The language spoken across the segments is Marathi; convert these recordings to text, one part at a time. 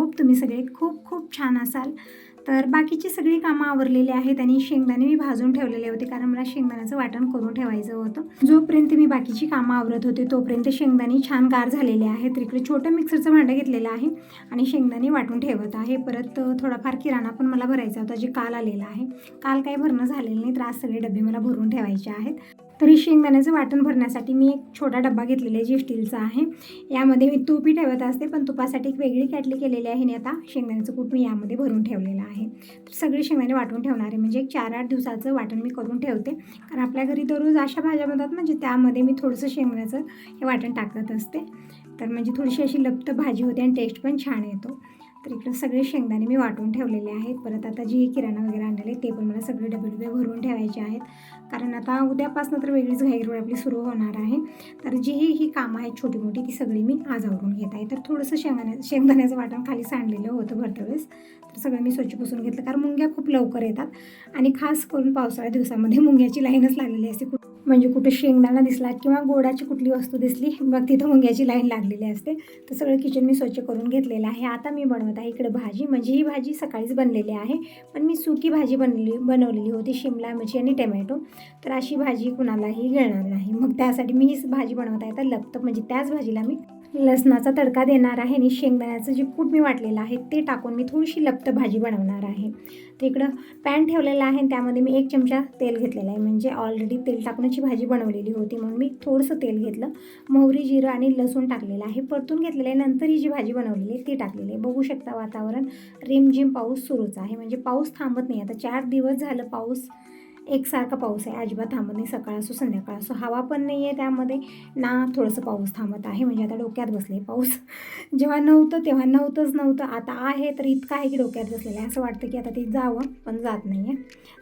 होप तुम्ही सगळे खूप खूप छान असाल. तर बाकीची सगळी कामं आवरलेली आहेत आणि शेंगदाणे मी भाजून ठेवलेले होते कारण मला शेंगदाण्याचं वाटण करून ठेवायचं होतं. जोपर्यंत मी बाकीची कामं आवरत होते तोपर्यंत शेंगदाणे छान गार झालेले आहेत. तिकडे छोटं मिक्सरचं भांडं घेतलेलं आहे आणि शेंगदाणे वाटून ठेवत आहे. परत थोडाफार किराणा पण मला भरायचा होता जे काल आलेला आहे. काल काही भरणं झालेलं नाही तर आज सगळे डबे मला भरून ठेवायचे आहेत. तरी शेंगदाण्याचं वाटण भरण्यासाठी मी एक छोटा डब्बा घेतलेला आहे जी स्टीलचा आहे. यामध्ये मी तूपही ठेवत असते पण तुपासाठी एक वेगळी कॅटली केलेली आहे आणि आता शेंगदाण्याचं कूट मी यामध्ये भरून ठेवलेलं आहे. तर सगळे शेंगदाणे वाटून ठेवणार आहे. म्हणजे एक चार आठ दिवसाचं वाटण मी करून ठेवते. कारण आपल्या घरी दररोज अशा भाज्या बनतात म्हणजे त्यामध्ये मी थोडंसं शेंगदाण्याचं हे वाटण टाकत असते. तर म्हणजे थोडीशी अशी लप्त भाजी होते आणि टेस्ट पण छान येतो. तर इकडं सगळे शेंगदाणे मी वाटून ठेवलेले आहेत. परत आता जी किराणा वगैरे आणलेले ते पण मला सगळे डबे डबे भरून ठेवायचे आहेत. कारण आता उद्यापासून तर वेगळीच घाईरोड आपली सुरू होणार आहे. तर जी ही ही कामं आहेत छोटी मोठी ती सगळी मी आज आवरून घेत आहे. तर थोडंसं शेंगदाण्या शेंगदाण्याचं वाटण खाली सांडलेलं होतं भरत्या वेळेस. तर सगळं मी स्वच्छ पुसून घेतलं कारण मुंग्या खूप लवकर येतात. आणि खास करून पावसाळ्या दिवसामध्ये मुंग्याची लाईनच लागलेली असते. म्हणजे कुठे शेंगदाणा दिसला किंवा गोडाची कुठली वस्तू दिसली मग तिथं मुंग्याची लाईन लागलेली असते. तर सगळं किचन मी स्वच्छ करून घेतलेलं आहे. आता मी बनवत आहे इकडे भाजी. म्हणजे ही भाजी सकाळीच बनलेली आहे. पण मी सुकी भाजी बनली बनवलेली होती शिमला मिरची आणि टमॅटो. तर अशी भाजी कुणालाही गिळणार नाही. मग त्यासाठी मी हीच भाजी बनवत आहे. तर लपतं. म्हणजे त्याच भाजीला मी लसणाचा तडका देणार आहे आणि शेंगदाण्याचं जे कूट मी वाटलेलं आहे ते टाकून मी थोडीशी लपतं भाजी बनवणार आहे. तर इकडं पॅन ठेवलेलं आहे आणि त्यामध्ये मी एक चमचा तेल घेतलेला आहे. म्हणजे ऑलरेडी तेल टाकूनच ही भाजी बनवलेली होती म्हणून मी थोडंसं तेल घेतलं. मोहरी जिरं आणि लसूण टाकलेलं आहे. परतून घेतलेलं आहे नंतर ही जी भाजी बनवलेली आहे ती टाकलेली आहे. बघू शकता वातावरण. रिमझिम पाऊस सुरूच आहे. म्हणजे पाऊस थांबत नाही. आता चार दिवस झालं पाऊस. एकसारखा पाऊस आहे. अजिबात थांबत नाही. सकाळ असो संध्याकाळ असो. हवा पण नाही आहे त्यामध्ये. ना थोडंसं पाऊस थांबत आहे. म्हणजे आता डोक्यात बसले पाऊस. जेव्हा नव्हतं तेव्हा नव्हतंच नव्हतं. आता आहे तर इतकं आहे की डोक्यात बसलेलं आहे. असं वाटतं की आता ते जावं पण जात नाही आहे.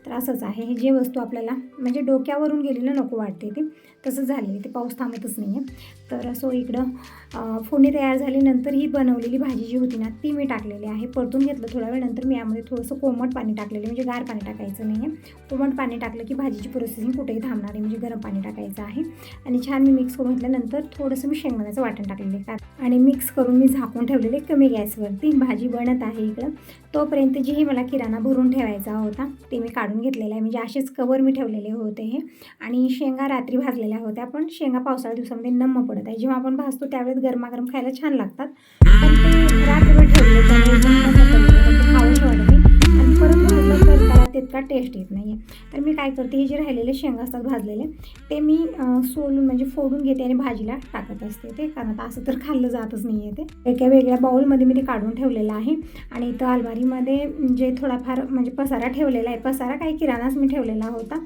तर असंच आहे. हे जे वस्तू आपल्याला म्हणजे डोक्यावरून गेलेलं नको वाटते ते. तसंच झालेलं ते पाऊस थांबतच नाही आहे. तर असो इकडं फोडणी तयार झाली. नंतर ही बनवलेली भाजी जी होती ना ती मी टाकलेली आहे. परतून घेतलं थोडा वेळ नंतर मी यामध्ये थोडंसं कोमट पाणी टाकलेलं म्हणजे गार पाणी टाकायचं नाही आहे. कोमट पाणी टाकलं की भाजीची प्रोसेसिंग कुठेही थांबणार आहे म्हणजे गरम पाणी टाकायचं आहे. आणि छान मी मिक्स करून घेतल्यानंतर थोडंसं मी शेंगदाण्याचं वाटण टाकलेलं आहे. आणि मिक्स करून मी झाकून ठेवलेले कमी गॅसवरती भाजी बनत आहे इकडं. तोपर्यंत जे हे मला किराणा भरून ठेवायचा होता ते मी काढून घेतलेलं आहे. म्हणजे असेच कवर मी ठेवलेले होते हे. आणि शेंगा रात्री भाजलेल्या होत्या पण शेंगा पावसाळ्या दिवसामध्ये नम्म पडत आहे जेव्हा आपण भाजतो त्यावेळेस गरमागरम खायला छान लागतात. पण ते रात्रभर ठेवले त्यामुळे खाऊशी वाटत आणि परत तितका टेस्ट येत नाही आहे तर मी काय करते हे जे राहिलेले शेंगा असतात भाजलेले ते मी सोलून म्हणजे फोडून घेते आणि भाजीला टाकत असते ते. कारण आता असं तर खाल्लं जातच नाही आहे ते. एका वेगळ्या बाऊलमध्ये मी ते काढून ठेवलेलं आहे. आणि इथं अलमारीमध्ये जे थोडाफार म्हणजे पसारा ठेवलेला आहे पसारा काही किराणाच मी ठेवलेला होता.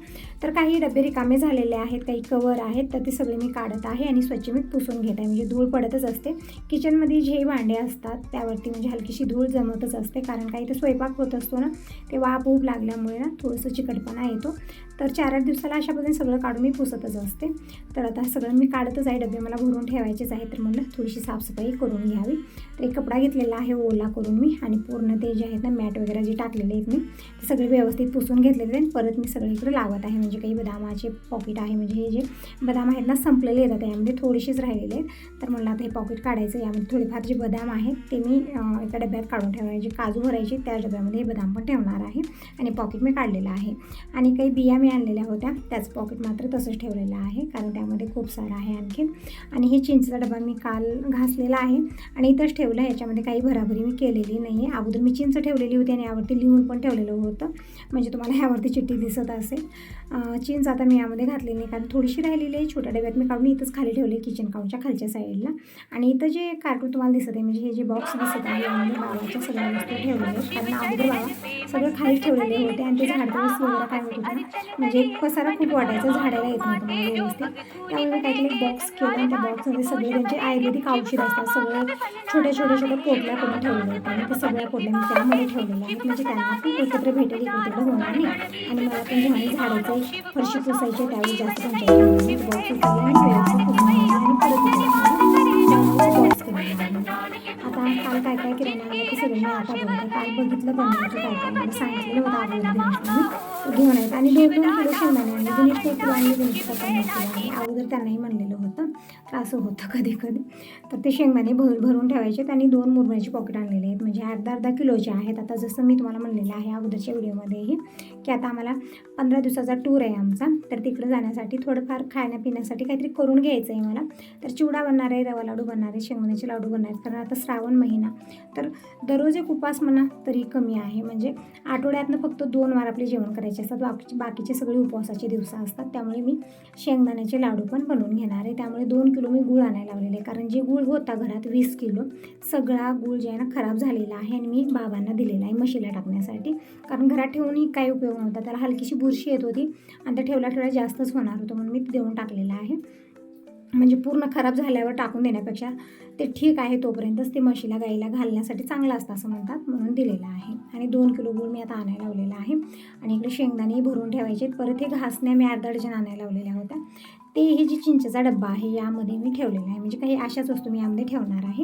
तर काही डबे रिकामे झालेले आहेत काही कवर आहेत तर ते सगळे मी काढत आहे आणि स्वच्छ मी पुसून घेत आहे. म्हणजे धूळ पडतच असते. किचनमध्ये जे भांडे असतात त्यावरती म्हणजे हलकीशी धूळ जमतच असते. कारण काही ते स्वयंपाक होत असतो ना ते वाप ऊब असल्यामुळे ना थोडंसं चिकटपणा येतो. तर चार आठ दिवसाला अशा पद्धतीने सगळं काढून मी पुसतच असते. तर आता सगळं मी काढतच आहे डबे मला भरून ठेवायचेच आहे तर म्हणलं थोडीशी साफसफाई करून घ्यावी. तर एक कपडा घेतलेला आहे ओला करून मी आणि पूर्ण ते जे आहेत ना मॅट वगैरे जे टाकलेले आहेत मी ते सगळे व्यवस्थित पुसून घेतलेले आहेत. परत मी सगळे इकडे लावत आहे म्हणजे काही बदामाचे पॉकेट आहे म्हणजे हे जे बदाम आहेत ना संपलेले येतात यामध्ये थोडेसेच राहिलेले आहेत. तर म्हणलं आता हे पॉकेट काढायचं यामध्ये थोडेफार जे बदाम आहेत ते मी एका डब्यात काढून ठेवायचे. काजू भरायचे त्या डब्यामध्ये हे बदाम पण ठेवणार आहे आणि पॉकेट मी काढलेलं आहे. आणि काही बिया मी आणलेल्या होत्या. त्याच पॉकेट मात्र तसंच ठेवलेलं आहे कारण त्यामध्ये खूप सारं आहे आणखीन. आणि हे चिंचचा डबा मी काल घासलेला आहे आणि इथंच ठेवलं याच्यामध्ये काही भराभरी मी केलेली नाही आहे अगोदर मी चिंच ठेवलेली होती आणि यावरती लिहून पण ठेवलेलं होतं. म्हणजे तुम्हाला ह्यावरती चिठ्ठी दिसत असेल. चिंच आता मी यामध्ये घातलेली नाही कारण थोडीशी राहिलेली आहे. छोट्या डब्यात मी काढून इथंच खाली ठेवले किचन काउंटच्या खालच्या साईडला आणि इथं जे कार्टून तुम्हाला दिसत आहे म्हणजे हे जे बॉक्स दिसत आहे यामध्ये बाबाच्या सगळ्या वस्तू ठेवलेल्या कारण अगोदर बाबा सगळं खाली ठेवलेले होते आणि ते झाडदिवस वगैरे काय होत होतं म्हणजे एक पसारा खूप वाटायचा झाडायला येत नव्हतं मला व्यवस्थित. त्यामुळे मी काय केलं बॉक्स केलं आणि त्या बॉक्समध्ये सगळे त्यांचे आयुर्वेदिक औषध असतात सगळं छोट्या छोट्या छोट्या पोटल्या करून ठेवलेल्या आहेत. आणि ते सगळ्या पोटल्या मी त्यामध्ये ठेवलेल्या आहेत. म्हणजे त्यांना पण एकत्र भेटेल तिकडे होणार नाही. आणि मला पण जेव्हा झाडायचं फरशी पुसायचे त्यावेळी जास्त पंचायत बॉक्स उचलले आणि व्यवस्थित पुसून घेतले आणि परत बॉक्स केला आता काल काय काय किराणा आणलं ते सगळं मी आता बनवते काल बघितलं बनवायचं काय काय? मला सांगितलेलं होतं अगोदर घेऊन आहेत आणि भेटून दोन शेंगदाणे ते अगोदर त्यांनाही म्हणलेलं होतं. तर असं होतं कधी कधी. तर ते शेंगदाणे भर भरून ठेवायचे आणि दोन मुरमुऱ्याची पॉकेट आणलेले आहेत. म्हणजे अर्धा अर्धा किलोचे आहेत. आता जसं मी तुम्हाला म्हणलेलं आहे अगोदरच्या व्हिडिओमध्येही की आता आम्हाला पंधरा दिवसाचा टूर आहे आमचा. तर तिकडे जाण्यासाठी थोडंफार खाण्यापिण्यासाठी काहीतरी करून घ्यायचं आहे मला तर चिवडा बनणार आहे रवा लाडू बनणार आहे शेंगदाण्याचे लाडू बनणार आहेत. कारण आता श्रावण महिना. तर दररोज एक उपास म्हणा तरी कमी आहे. म्हणजे आठवड्यातनं फक्त दोन वार आपले जेवण करायचे असतात. बाकीचे बाकीचे सगळे उपवासाचे दिवस असतात. त्यामुळे मी शेंगदाण्याचे लाडू पण बनवून घेणार आहे. त्यामुळे दोन किलो मी गूळ आणायला लावलेला आहे. कारण जे गूळ होता घरात वीस किलो सगळा गूळ जे आहे ना खराब झालेला आहे आणि मी बाबांना दिलेला आहे म्हशीला टाकण्यासाठी. कारण घरात ठेवूनही काही उपयोग नव्हता. त्याला हलकीशी बुरशी येत होती आणि ते ठेवला ठेवला जास्तच होणार होतं म्हणून मी देऊन टाकलेलं आहे. म्हणजे पूर्ण खराब झाल्यावर टाकून देण्यापेक्षा ते ठीक आहे तोपर्यंतच ते म्हशीला गाईला घालण्यासाठी चांगलं असतं असं म्हणतात म्हणून दिलेलं आहे. आणि दोन किलो गुळ मी आता आणायला लावलेला आहे. आणि इकडे शेंगदाणेही भरून ठेवायचे परत हे घासण्या मी अर्धा डझन आणायला लावलेल्या होत्या. ते हे जी चिंचेचा डब्बा आहे यामध्ये मी ठेवलेला आहे. म्हणजे काही अशाच वस्तू मी यामध्ये ठेवणार आहे.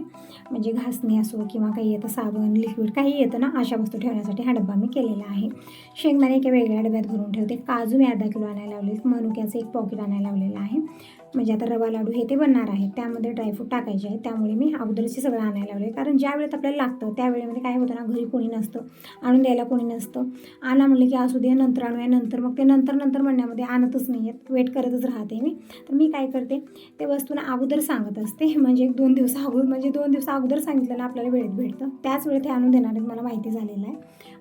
म्हणजे घासणी असो किंवा काही येतं साबण लिक्विड काही येतं ना अशा वस्तू ठेवण्यासाठी हा डब्बा मी केलेला आहे. शेंगदाणे एका वेगळ्या डब्यात भरून ठेवते. काजू मी अर्धा किलो आणायला लावले मनुक्याचं एक पॉकेट आणायला लावलेलं आहे. म्हणजे आता रवा लाडू हे ते बनणार आहे. त्यामध्ये ड्रायफ्रूट टाकायचे आहे. त्यामुळे मी अगोदरचे सगळं आणायला लावले कारण ज्या वेळेत आपल्याला लागतं त्यावेळेमध्ये काय होतं ना घरी कोणी नसतं आणून द्यायला कोणी नसतं. आणा म्हणलं की असू दे नंतर आणूया नंतर मग ते नंतर नंतर म्हणण्यामध्ये आणतच नाही आहेत वेट करतच राहते मी. तर मी काय करते ते वस्तूना अगोदर सांगत असते. म्हणजे एक दोन दिवस अगोदर म्हणजे दोन दिवस अगोदर सांगितलं ना आपल्याला वेळेत भेटतं. त्याच वेळेत हे आणून देणार आहेत मला माहिती झालेलं आहे.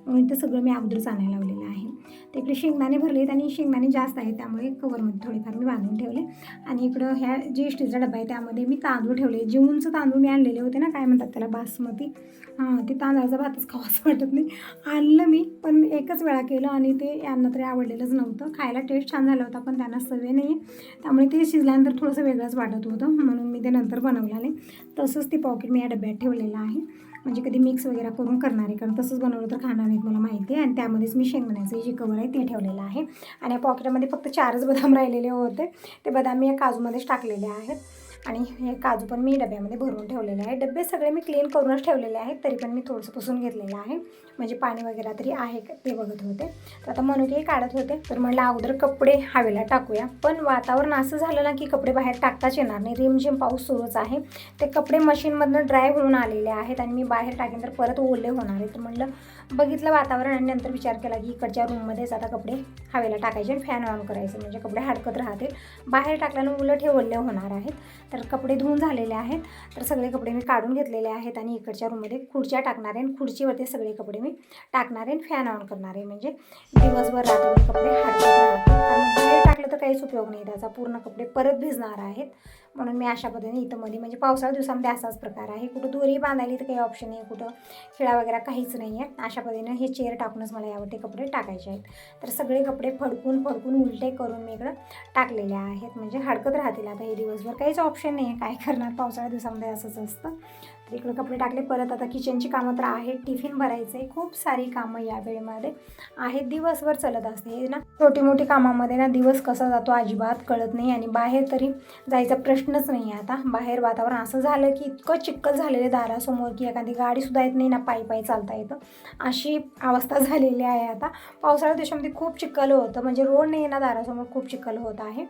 म्हणून ते सगळं मी अगोदरच आणायला लावलेलं आहे. ते इकडे शेंगदाणे भरले आहेत आणि शेंगदाणे जास्त आहेत त्यामुळे कवरमध्ये थोडेफार मी बांधून ठेवले. आणि इकडं ह्या जे स्टीलचा डबा आहे त्यामध्ये मी तांदूळ ठेवले. जे उंच तांदूळ मी आणलेले होते ना काय म्हणतात त्याला बासमती. हां ते तांदळाचा भातच खावाचं वाटत नाही. आणलं मी पण एकच वेळा केलं आणि ते यांना तरी आवडलेलंच नव्हतं. खायला टेस्ट छान झाला होता पण त्यांना सवय नाही आहे त्यामुळे ते शिजल्यानंतर थोडंसं वेगळंच वाटत होतं म्हणून मी ते नंतर बनवलं नाही तसंच ते पॉकेट मी या डब्यात ठेवलेलं आहे. म्हणजे कधी मिक्स वगैरे करून करणार आहे कारण तसंच बनवलं तर खाणार नाहीत मला माहिती आहे. आणि त्यामध्येच मी शेंगदाण्याचं जे कवर आहे ते ठेवलेलं आहे. आणि या पॉकेटमध्ये फक्त चारच बदाम राहिलेले होते. ते बदाम मी या काजूमध्येच टाकलेले आहेत. आणि हे काजू पण मी डब्यामध्ये भरून ठेवलेले आहे. डबे सगळे मी क्लीन करूनच ठेवलेले आहेत तरी पण मी थोडंसं पुसून घेतलेलं आहे. म्हणजे पाणी वगैरे तरी आहे का ते बघत होते. तर आता मनुकेही काढत होते तर म्हणलं अगोदर कपडे हवेला टाकूया. पण वातावरण असं झालं ना की कपडे बाहेर टाकताच येणार नाही. रिमझिम पाऊस सुरूच आहे. ते कपडे मशीनमधनं ड्राय होऊन आलेले आहेत आणि मी बाहेर टाकेन तर परत ओले होणार आहे. तर म्हणलं बघितलं वातावरण आणि नंतर विचार केला की इकडच्या रूममध्येच आता कपडे हवेला टाकायचे आणि फॅन ऑन करायचे. म्हणजे कपडे हडकत राहतील. बाहेर टाकल्यानं उलट हे ओले होणार आहेत. तर कपडे धुवून झालेले आहेत. तर सगळे कपडे मी काढून घेतलेले आहेत आणि इकडच्या रूममध्ये खुर्च्या टाकणार आहे आणि खुर्चीवरती सगळे कपडे मी टाकणार आहे फॅन ऑन करणार. आहे म्हणजे दिवसभर रात्रभर कपडे हडकत राहतील काहीच उपयोग नाही. त्याचा पूर्ण कपडे परत भिजणार आहेत. म्हणून मी अशा पद्धतीने इथं मध्ये म्हणजे पावसाळ्या दिवसामध्ये असाच प्रकार आहे. कुठं दोरी बांधायली तर काही ऑप्शन नाही. कुठं खिळा वगैरे काहीच नाही आहे. अशा पद्धतीनं हे चेअर टाकूनच मला यावरती कपडे टाकायचे आहेत. तर सगळे कपडे फडकून फडकून उलटे करून मी इकडं टाकलेले आहेत. म्हणजे हडकत राहतील. आता हे दिवसभर काहीच ऑप्शन नाही आहे. काय करणार? पावसाळ्या दिवसामध्ये असंच असतं. इकडे कपडे टाकले परत आता किचनची कामं तर आहेत टिफिन भरायचं आहे खूप सारी कामं या वेळेमध्ये आहेत दिवसभर चालत असते. हे ना छोटी मोठी कामामध्ये ना दिवस कसा जातो अजिबात कळत नाही आणि बाहेर तरी जायचा प्रश्नच नाही आहे आता. बाहेर वातावरण असं झालं की इतकं चिक्कल झालेलं दारासमोर की एखादी गाडीसुद्धा येत नाही ना पायी पायी चालता येतं. अशी अवस्था झालेली आहे आता. पावसाळ्या दिवसामध्ये खूप चिक्कल होतं म्हणजे रोड नाही ना दारासमोर खूप चिक्कल होत आहे.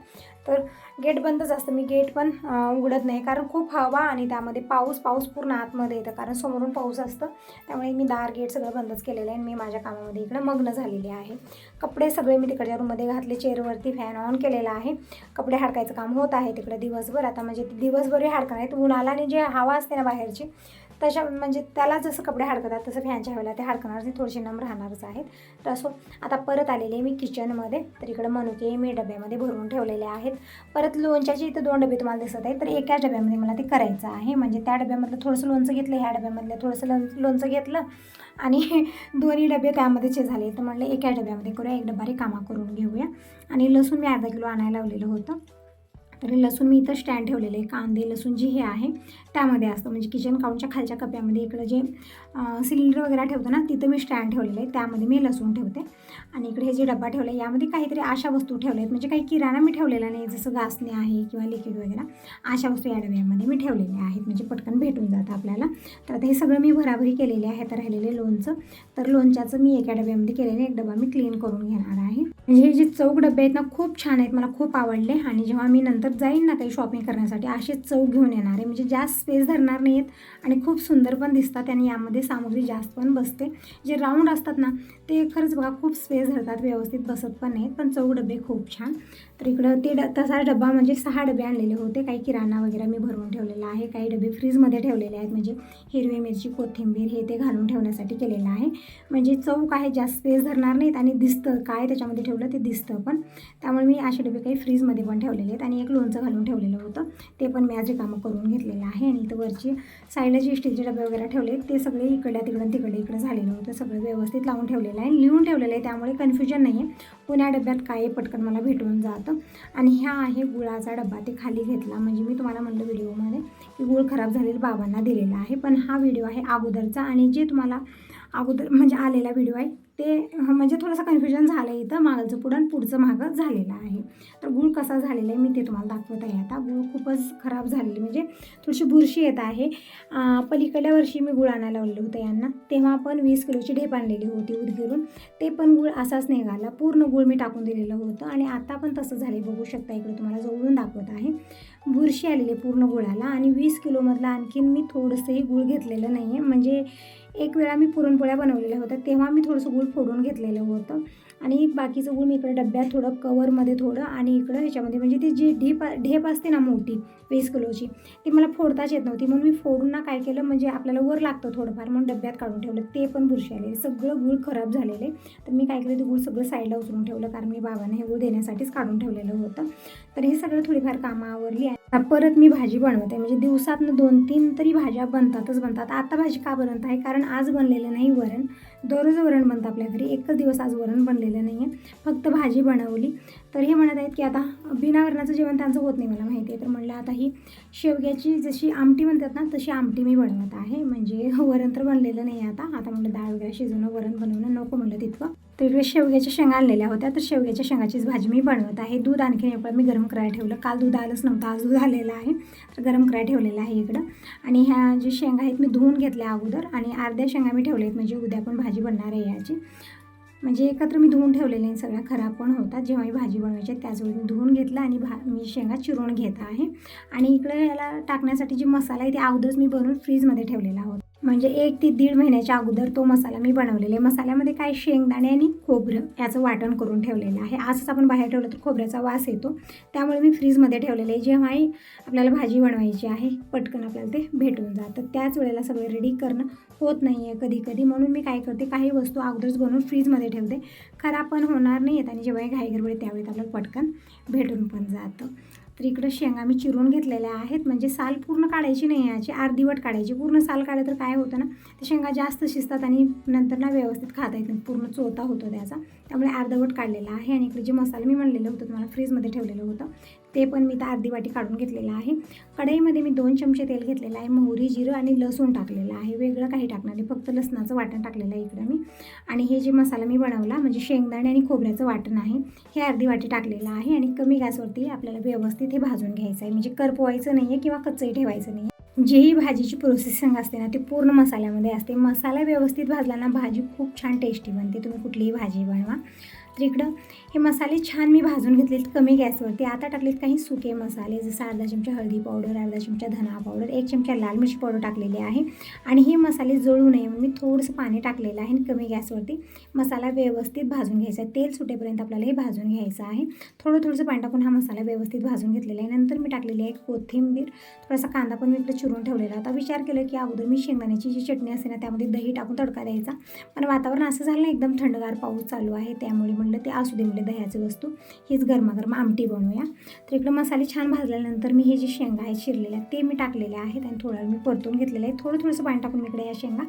तर गेट बंदच असतं. मी गेट पण उघडत नाही. कारण खूप हवा आणि त्यामध्ये पाऊस पाऊस पूर्ण आतमध्ये येतं. कारण समोरून पाऊस असतं. त्यामुळे मी दार गेट सगळं बंदच केलेलं आहे आणि मी माझ्या कामामध्ये इकडं मग्न झालेली आहे. कपडे सगळे मी तिकडच्या रूममध्ये घातले. चेअरवरती फॅन ऑन केलेला आहे. कपडे हाडकायचं काम होत आहे तिकडे दिवसभर. आता म्हणजे दिवसभरही हाडकणार आहेत. उन्हाला आणि जे हवा असते ना बाहेरची तशा म्हणजे त्याला जसं कपडे हडकतात तसं फॅनच्या हवेला ते हडकणार नाही थोडेसे नम राहणारच आहेत. तर असो आता परत आलेले मी किचनमध्ये तर इकडं मनुके मी डब्यामध्ये भरून ठेवलेले आहेत. परत लोणच्याचे इथं दोन डबे तुम्हाला दिसत आहेत तर एकाच डब्यामध्ये मला ते करायचं आहे. म्हणजे त्या डब्यामधलं थोडंसं लोणचं घेतलं ह्या डब्यामधलं थोडंसं लोण लोणचं घेतलं आणि दोन्ही डबे त्यामध्येचे झाले तर म्हणलं एका डब्यामध्ये करूया एक डबा कामा करून घेऊया. आणि लसूण मी अर्धा किलो आणायला लावलेलं होतं. तर लसूण मी इथं स्टँड ठेवलेलं आहे. कांदे लसूण जी हे आहे त्यामध्ये असतं. म्हणजे किचन काउंटच्या खालच्या कप्यामध्ये इकडं जे सिलेंडर वगैरे ठेवतो ना तिथं मी स्टँड ठेवलेलं आहे. त्यामध्ये मी लसूण ठेवते. आणि इकडे हे जे डब्बा ठेवला आहे यामध्ये काहीतरी अशा वस्तू ठेवल्या आहेत. म्हणजे काही किराणा मी ठेवलेला नाही. जसं गासणे आहे किंवा लिक्विड वगैरे अशा वस्तू या डब्यामध्ये मी ठेवलेल्या आहेत. म्हणजे पटकन भेटून जातं आपल्याला. तर आता हे सगळं मी भराभरी केलेले आहे. तर राहिलेले लोणचं. तर लोणच्याचं मी एका डब्यामध्ये केलेलं एक डबा मी क्लीन करून घेणार आहे. म्हणजे हे जे चौक डबे आहेत ना खूप छान आहेत मला खूप आवडले. आणि जेव्हा मी नंतर जाईन ना काही शॉपिंग करण्यासाठी असे चौक घेऊन येणार आहे. म्हणजे जास्त स्पेस धरणार नाही आहेत आणि खूप सुंदर पण दिसतात आणि यामध्ये सामग्री जास्त पण बसते. जे राऊंड असतात ना ते खरंच बघा खूप स्पेस धरतात व्यवस्थित बसत पण नाहीत पण चौक डबे खूप छान. तर इकडं ते ड तसा डबा म्हणजे सहा डबे आणलेले होते. काही किराणा वगैरे मी भरून ठेवलेला आहे. काही डबे फ्रीजमध्ये ठेवलेले आहेत. म्हणजे हिरवी मिरची कोथिंबीर हे ते घालून ठेवण्यासाठी केलेलं आहे. म्हणजे चौक आहे जास्त स्पेस धरणार नाहीत आणि दिसतं काय त्याच्यामध्ये ठेवलं ते दिसतं पण. त्यामुळे मी असे डबे काही फ्रीजमध्ये पण ठेवलेले आहेत आणि एक लोणचं घालून ठेवलेलं होतं. ते पण मी आज कामं करून घेतलेलं आहे आणि इथं वरची साईडला जे स्टीलचे डबे वगैरे ठेवले ते सगळे इकडल्या तिकडं तिकडे इकडे झालेलं होतं. सगळं व्यवस्थित लावून ठेवलेलं आहे लिहून ठेवलेलं आहे. त्यामुळे कन्फ्युजन नाही आहे पुण्या डब्यात काय पटकन मला भेटून जातं. आणि ह्या आहे गुळाचा डब्बा. ते खाली घेतला. म्हणजे मी तुम्हाला म्हणलं व्हिडिओमध्ये की गुळ खराब झालेला बाबांना दिलेला आहे. पण हा व्हिडिओ आहे अगोदरचा आणि जे तुम्हाला अगोदर म्हणजे आलेला व्हिडिओ आहे ते म्हणजे थोडंसं कन्फ्युजन झालं आहे इथं मागचं पुढं आणि पुढचं मागं झालेलं आहे. तर गूळ कसा झालेला आहे मी ते तुम्हाला दाखवत आहे आता. गूळ खूपच खराब झालेली म्हणजे थोडीशी बुरशी येत आहे. पलीकडल्या वर्षी मी गुळ आणायला लावलेलं होतं यांना. तेव्हा पण वीस किलोची ढेप आणलेली होती उदगिरून. ते पण गूळ असाच निघाला. पूर्ण गूळ मी टाकून दिलेलं होतं आणि आता पण तसं झाले बघू शकता इकडे तुम्हाला जवळून दाखवत आहे. बुरशी आलेली पूर्ण गुळाला आणि वीस किलोमधला आणखीन मी थोडंसंही गूळ घेतलेलं नाही आहे म्हणजे एक वेळा मी पुरणपोळ्या बनवलेल्या होत्या तेव्हा मी थोडंसं गूळ फोडून घेतलेलं होतं. आणि बाकीचं गुळ मी इकडं डब्यात थोडं कवरमध्ये थोडं आणि इकडं ह्याच्यामध्ये म्हणजे ती जी ढीप ढेप असते ना मोठी वीस किलोची ती मला फोडताच येत नव्हती. म्हणून मी फोडून ना काय केलं म्हणजे आपल्याला वर लागतं थोडंफार म्हणून डब्यात काढून ठेवलं. ते पण बुरशी आलेले. सगळं गूळ खराब झालेले तर मी काय केलं ते गूळ सगळं साईडला उचलून ठेवलं कारण मी बाबांना हे गूळ देण्यासाठीच काढून ठेवलेलं होतं. तर हे सगळं थोडीफार कामं आवरली आहे परत मी भाजी बनवते. म्हणजे दिवसातनं दोन तीन तरी भाज्या बनतातच बनतात. आता भाजी का बनत आहे कारण आज बनलेलं नाही वरण. दररोज वरण बनतं आपल्या घरी. एकच दिवस आज वरण बनलेलं नाही आहे फक्त भाजी बनवली. तर हे म्हणत आहेत की आता बिना वरणाचं जेवण त्यांचं होत नाही मला माहिती आहे. तर म्हणलं आता ही शेवग्याची जशी आमटी म्हणतात ना तशी आमटी मी बनवत आहे. म्हणजे वरण तर बनलेलं नाही आहे आता. आता म्हणलं डाळ वगैरे शिजवणं वरण बनवणं नको म्हणलं तितकं. तर इकडे शेवग्याच्या शेंगा आणलेल्या होत्या तर शेवग्याच्या शेंगाचीच भाजी मी बनवत आहे. दूध आणखी एवढं मी गरम करायला ठेवलं. काल दूध आलंच नव्हतं आज दूध आलेलं आहे. तर गरम करायला ठेवलेलं आहे इकडं. आणि ह्या जे शेंगा आहेत मी धुवून घेतल्या अगोदर आणि अर्ध्या शेंगा मी ठेवल्या आहेत. म्हणजे उद्या पण भाजी बनणार आहे याची. म्हणजे एकत्र मी धुवून ठेवलेले आहे सगळ्या खराब पण होतात जेव्हा मी भाजी बनवायची त्याचवेळी मी धुवून घेतलं आणि भा मी शेंगा चिरून घेत आहे. आणि इकडे याला टाकण्यासाठी जे मसाला आहे ते अगोदरच मी बनवून फ्रीजमध्ये ठेवलेला होता. म्हणजे एक ते दीड महिन्याच्या अगोदर तो मसाला मी बनवलेला आहे. मसाल्यामध्ये काय? शेंगदाणे आणि खोबरं याचं वाटण करून ठेवलेलं आहे. असंच आपण बाहेर ठेवलं तर खोबऱ्याचा वास येतो. त्यामुळे मी फ्रीजमध्ये ठेवलेलं आहे. जेव्हाही आपल्याला भाजी बनवायची आहे पटकन आपल्याला ते भेटून जातं. त्याच वेळेला सगळं रेडी करणं होत नाही आहे कधी कधी म्हणून मी काय करते? काही वस्तू अगोदरच बनवून फ्रीजमध्ये ठेवते. खराब पण होणार नाही आहेत आणि जेव्हाही घाई गडबडी त्यावेळेत आपल्याला पटकन भेटून पण जातं. तर इकडं शेंगा मी चिरून घेतलेल्या आहेत. म्हणजे साल पूर्ण काढायची नाही याची. अर्धीवट काढायची. पूर्ण साल काढलं तर काय होतं ना ते शेंगा जास्त शिजतात आणि नंतर ना व्यवस्थित खाता येत नाही पूर्ण चोता होतो त्याचा. त्यामुळे अर्धवट काढलेला आहे आणि इकडे जे मसाला मी म्हणलेलं होतं तुम्हाला फ्रीजमध्ये ठेवलेलं होतं ते पण मी तर अर्धी वाटी काढून घेतलेलं आहे. कढईमध्ये मी दोन चमचे तेल घेतलेलं आहे मोहरी जिरं आणि लसूण टाकलेलं आहे. वेगळं काही टाकणार नाही. फक्त लसणाचं वाटण टाकलेलं आहे इकडं मी. आणि हे जे मसाला मी बनवला म्हणजे शेंगदाणे आणि खोबऱ्याचं वाटण आहे हे अर्धी वाटी टाकलेलं आहे आणि कमी गॅसवरती आपल्याला व्यवस्थित ते भाजून घ्यायचं आहे. म्हणजे करपवायचं नाही आहे किंवा कच्चंही ठेवायचं नाही आहे जेही भाजीची प्रोसेसिंग असते ना ती पूर्ण मसाल्यामध्ये असते. मसाला व्यवस्थित भाजला ना भाजी खूप छान टेस्टी बनते. तुम्ही कुठलीही भाजी बनवा. तर इकडं. हे मसाले छान मी भाजून घेतलेत कमी गॅसवरती. आता टाकलेत काही सुके मसाले जसं अर्धा चमचा हळदी पावडर अर्धा चमचा धना पावडर एक चमचा लाल मिरची पावडर टाकलेली आहे. आणि हे मसाले जळू नये म्हणून मी थोडंसं पाणी टाकलेलं आहे आणि कमी गॅसवरती मसाला व्यवस्थित भाजून घ्यायचा आहे. तेल सुटेपर्यंत आपल्याला हे भाजून घ्यायचं आहे. थोडं थोडंसं पाणी टाकून हा मसाला व्यवस्थित भाजून घेतलेला आहे. नंतर मी टाकलेली आहे कोथिंबीर. थोडासा कांदा पण मी इकडे चिरून ठेवलेला आता विचार केला की अगोदर मी शेंगदाण्याची जी चटणी असते ना त्यामध्ये दही टाकून तडका द्यायचा. पण वातावरण असं झालं ना एकदम थंडगार पाऊस चालू आहे. त्यामुळे म्हणलं ते असू दे म्हणलं दह्याचं वस्तू. हीच गरमागरम आमटी बनवूया. तर इकडं मसाले छान भाजल्यानंतर मी हे जे शेंगा आहेत शिरलेल्या ते मी टाकलेले आहेत आणि थोडा वेळ मी परतून घेतलेलं आहे. थोडं थोडंसं पाणी टाकून मी इकडे या शेंगा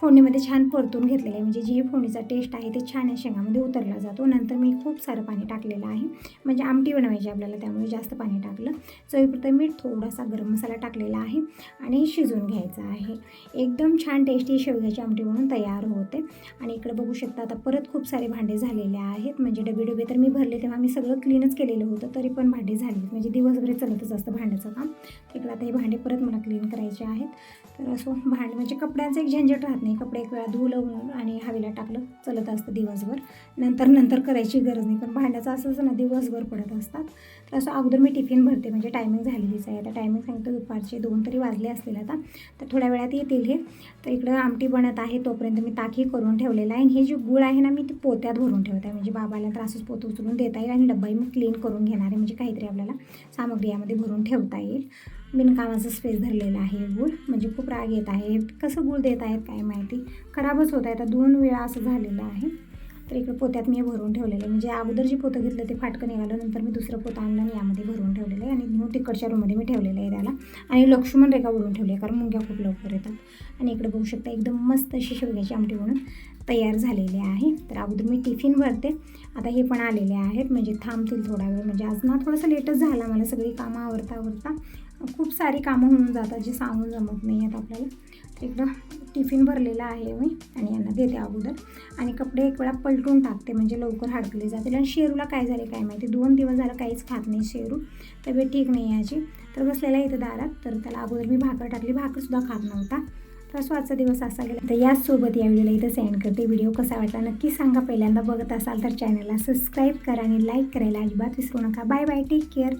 फोडणीमध्ये छान परतून घेतलेलं आहे. म्हणजे जी फोडणीचा टेस्ट आहे ते छान या शेंगामध्ये उतरला जातो. नंतर मी खूप सारं पाणी टाकलेलं आहे. म्हणजे आमटी बनवायची आपल्याला त्यामुळे जास्त पाणी टाकलं. चवीपुरतं मीठ थोडासा गरम मसाला टाकलेला आहे आणि शिजवून घ्यायचं आहे. एकदम छान टेस्टी शेवग्याची आमटी म्हणून तयार होते. आणि इकडे बघू शकता आता परत खूप सारे भांडे झालेले आहेत. म्हणजे डबे डबे तर मी भरले तेव्हा मी सगळं क्लीनच केलेलं होतं तरी पण भांडे झाले. म्हणजे दिवसभर चालतच असतं भांड्याचं काम. तिकडे आता हे भांडे परत मला क्लीन करायचे आहेत. तर असो भांडे म्हणजे कपड्यांचं एक झंझट राहत नाही. कपडे एक वेळा धुवलं आणि हवेला टाकलं चलत असतं दिवसभर. नंतर नंतर करायची गरज नाही. पण भांड्याचं असंच ना दिवसभर पडत असतात. तर असं अगोदर मी टिफिन भरते. म्हणजे टायमिंग झालेलीच आहे. आता टायमिंग सांगतो दुपारचे दोन तरी वाजले असतील आता. तर थोड्या वेळात येतील हे. तर इकडं आमटी बनत आहे. तोपर्यंत मी ताकी करून ठेवलेलं आहे. आणि हे जे गुळ आहे ना मी ते पोत्यात भरून ठेवत आहे. म्हणजे बाबाला तर असंच पोत उचलून देता येईल आणि डब्बाही मी क्लीन करून घेणार आहे. म्हणजे काहीतरी आपल्याला सामग्री यामध्ये भरून ठेवता येईल. बिनकामाचं स्पेस धरलेलं आहे गुळ. म्हणजे खूप राग येत आहे. कसं गुळ देत आहेत काय माहिती? खराबच होत आहे आता दोन वेळा असं झालेलं आहे. तर इकडे पोत्यात मी हे भरून ठेवलेलं आहे. म्हणजे अगोदर जे पोतं घेतलं ते फाटकं निघालं नंतर मी दुसरं पोतं आणलं आणि यामध्ये भरून ठेवलेलं आहे. आणि मग तिकडच्या रूममध्ये मी ठेवलेलं आहे त्याला. आणि लक्ष्मण रेखा भरून ठेवली आहे कारण मुंग्या खूप लवकर येतात. आणि इकडे बघू शकता एकदम मस्त अशी शेवग्याची आमटी म्हणून तयार झालेले आहे. तर अगोदर मी टिफिन भरते. आता हे पण आलेले आहेत. म्हणजे थांबतील थोडा वेळ. म्हणजे आज ना थोडंसं लेटच झाला. मला सगळी कामं आवरता आवरता खूप सारी कामं होऊन जातात जे सांगून जमत नाही आहेत आपल्याला. इकडं टिफिन भरलेला आहे मी आणि यांना देते अगोदर. आणि कपडे एक वेळा पलटून टाकते. म्हणजे लवकर हडकले जातील. आणि शेरूला काय झाले काय माहिती? दोन दिवस झालं काहीच खात नाही शेरू. तब्येत ठीक नाही याची. तर बसलेला इथं दारात. तर त्याला अगोदर मी भाकर टाकली. भाकरसुद्धा खात नव्हता. तर असं आजचा दिवस असा गेला. तर याचसोबत या व्हिडिओला इथं सेंड करते. व्हिडिओ कसा वाटला नक्की सांगा. पहिल्यांदा बघत असाल तर चॅनलला सबस्क्राईब करा आणि लाईक करायला अजिबात विसरू नका. Bye bye take care